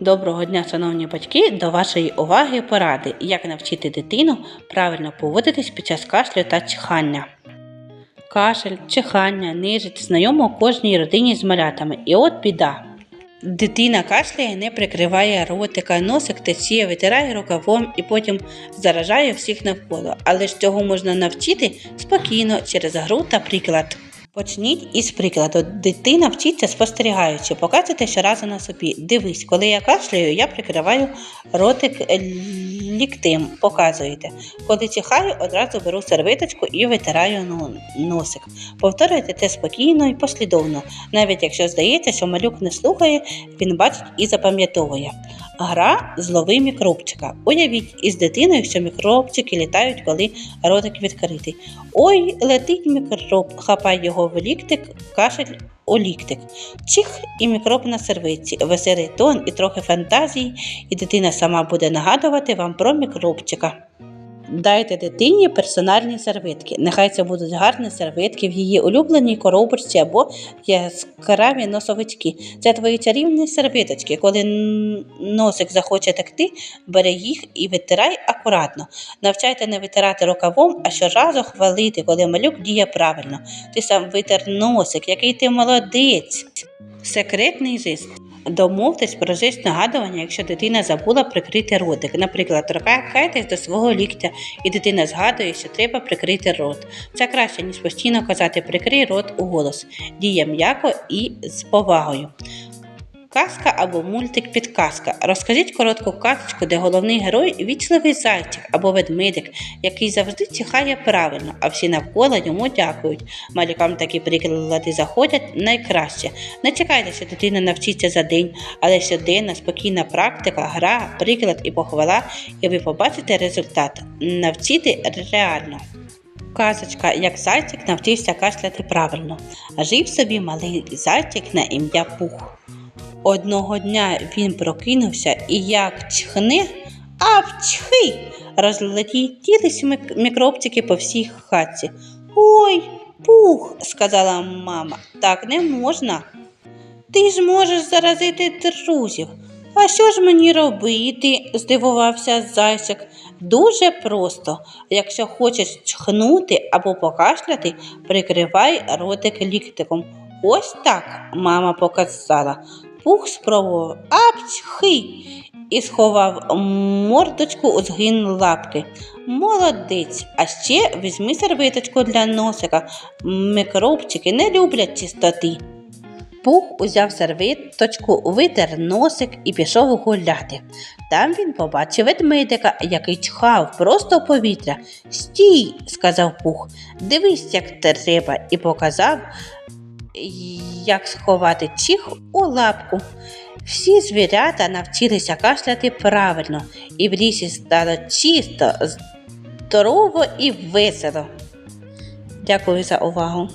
Доброго дня, шановні батьки! До вашої уваги поради, як навчити дитину правильно поводитись під час кашлю та чихання. Кашель, чихання, нежить знайомо кожній родині з малятами. І от біда. Дитина кашляє, не прикриває ротика, носик тече, витирає рукавом і потім заражає всіх навколо. Але ж цього можна навчити спокійно через гру та приклад. Почніть із прикладу. Дитина вчиться спостерігаючи, показуйте щоразу на собі. Дивись, коли я кашляю, я прикриваю ротик ліктем, показуєте. Коли чихаю, одразу беру сервиточку і витираю ну- носик. Повторюйте це спокійно і послідовно. Навіть якщо здається, що малюк не слухає, він бачить і запам'ятовує. Гра злови мікробчика. Уявіть із дитиною, що мікробчики літають, коли ротик відкритий. Ой, летить мікроб, хапай його в ліктик, кашель у ліктик. Чих і мікроб на сервиці, веселий тон і трохи фантазії, і дитина сама буде нагадувати вам про мікробчика. Дайте дитині персональні серветки. Нехай це будуть гарні серветки в її улюбленій коробочці або яскраві носовички. Це твої чарівні серветочки. Коли носик захоче текти, бери їх і витирай акуратно. Навчайте не витирати рукавом, а щоразу хвалити, коли малюк діє правильно. Ти сам витер носик, який ти молодець. Секретний жест. Домовтесь про жесть нагадування, якщо дитина забула прикрити ротик. Наприклад, торкайтесь до свого ліктя, і дитина згадує, що треба прикрити рот. Це краще, ніж постійно казати прикрий рот у голос. Діє м'яко і з повагою. Казка або мультик підказка. Розкажіть коротку казочку, де головний герой вічливий зайчик або ведмедик, який завжди чихає правильно, а всі навколо йому дякують. Малюкам такі приклади заходять найкраще. Не чекайте, що дитина навчиться за день, але щоденна спокійна практика, гра, приклад і похвала, і ви побачите результат. Навчити реально. Казочка, як зайчик навчився кашляти правильно. Жив собі малий зайчик на ім'я Пух. Одного дня він прокинувся і як чхне, а вчхи! Розлетілись мікробчики по всій хатці. Ой, пух, сказала мама, так не можна. Ти ж можеш заразити друзів. А що ж мені робити? здивувався зайчик. Дуже просто. Якщо хочеш чхнути або покашляти, прикривай ротик ліктиком. Ось так, мама показала. Пух спробував апчхи і сховав мордочку у згин лапки. Молодець. А ще візьми сервиточку для носика. Мікробчики не люблять чистоти. Пух узяв сервиточку, витер носик і пішов гуляти. Там він побачив ведмедика, який чхав просто в повітря. Стій, сказав Пух, дивись, як треба, і показав, як сховати чих у лапку. Всі звірята навчилися кашляти правильно, і в лісі стало чисто, здорово і весело. Дякую за увагу.